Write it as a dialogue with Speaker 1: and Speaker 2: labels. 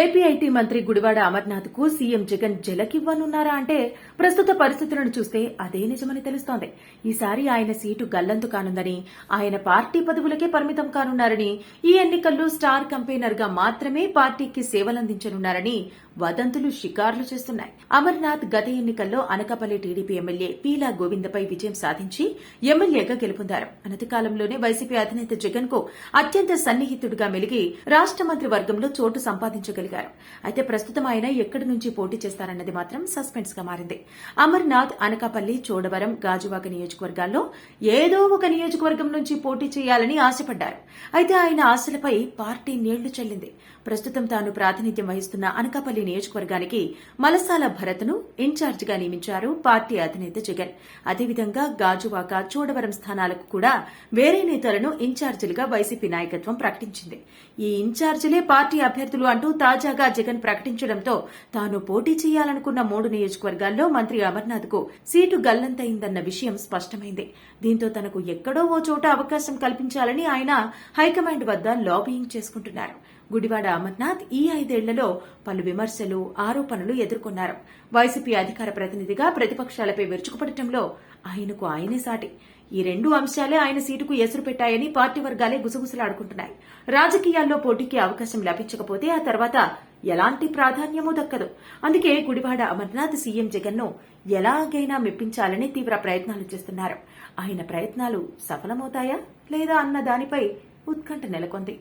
Speaker 1: ఏపీఐటీ మంత్రి గుడివాడ అమర్నాథ్కు సీఎం జగన్ జలకివ్వనున్నారా అంటే ప్రస్తుత పరిస్థితులను చూస్తే అదే నిజమని తెలుస్తోంది. ఈసారి ఆయన సీటు గల్లంతు కానుందని ఆయన పార్టీ పదవులకే పరిమితం కానున్నారని ఈ ఎన్నికల్లో స్టార్ కంపెయినర్గా మాత్రమే పార్టీకి సేవలందించనున్నారని వదంతులు షికార్లు చేస్తున్నాయి. అమర్నాథ్ గత ఎన్నికల్లో అనకాపల్లి టీడీపీ ఎమ్మెల్యే పీలా గోవిందపై విజయం సాధించి ఎమ్మెల్యేగా గెలుపొందారు. అనతి కాలంలోనే వైసీపీ అధినేత జగన్కు అత్యంత సన్నిహితుడిగా మెలిగి రాష్ట మంత్రి వర్గంలో చోటు సంపాదించగలిగారు. అయితే ప్రస్తుతం ఆయన ఎక్కడి నుంచి పోటీ చేస్తారన్నది మాత్రం సస్పెన్స్గా మారింది. అమర్నాథ్ అనకాపల్లి చోడవరం గాజువాక నియోజకవర్గాల్లో ఏదో ఒక నియోజకవర్గం నుంచి పోటీ చేయాలని ఆశపడ్డారు. అయితే ఆయన ఆశలపై పార్టీ నీళ్ళు చల్లింది. ప్రస్తుతం తాను ప్రాతినిధ్యం వహిస్తున్న అనకాపల్లి నియోజకవర్గానికి మలసాల భరత్ను ఇన్ఛార్జిగా నియమించారు పార్టీ అధినేత జగన్. అదేవిధంగా గాజువాక చోడవరం స్థానాలకు కూడా వేరే నేతలను ఇన్ఛార్జీలుగా వైసీపీ నాయకత్వం ప్రకటించింది. ఈ ఇన్ఛార్జీలే పార్టీ అభ్యర్థులు అంటూ తాజాగా జగన్ ప్రకటించడంతో తాను పోటీ చేయాలనుకున్న మూడు నియోజకవర్గాల్లో మంత్రి అమర్నాథ్కు సీటు గల్లంతైందన్న విషయం స్పష్టమైంది. దీంతో తనకు ఎక్కడో ఓ చోట అవకాశం కల్పించాలని ఆయన హైకమాండ్ వద్ద లాబీయింగ్ చేసుకుంటున్నారు. గుడివాడ అమర్నాథ్ ఈ ఐదేళ్ళలో పలు విమర్శలు ఆరోపణలు ఎదుర్కొన్నారు. వైసీపీ అధికార ప్రతినిధిగా ప్రతిపక్షాలపై విరుచుకుపడటంలో ఆయనకు ఆయనే సాటి. ఈ రెండు అంశాలే ఆయన సీటుకు ఎసురు పెట్టాయని పార్టీ వర్గాలే గుసగుసలాడుకుంటున్నాయి. రాజకీయాల్లో పోటీకి అవకాశం లభించకపోతే ఆ తర్వాత ఎలాంటి ప్రాధాన్యమూ దక్కదు. అందుకే గుడివాడ అమర్నాథ్ సీఎం జగన్ను ఎలాగైనా మెప్పించాలని తీవ్ర ప్రయత్నాలు చేస్తున్నారు. ఆయన ప్రయత్నాలు సఫలమవుతాయా లేదా అన్న దానిపై ఉత్కంఠ నెలకొంది.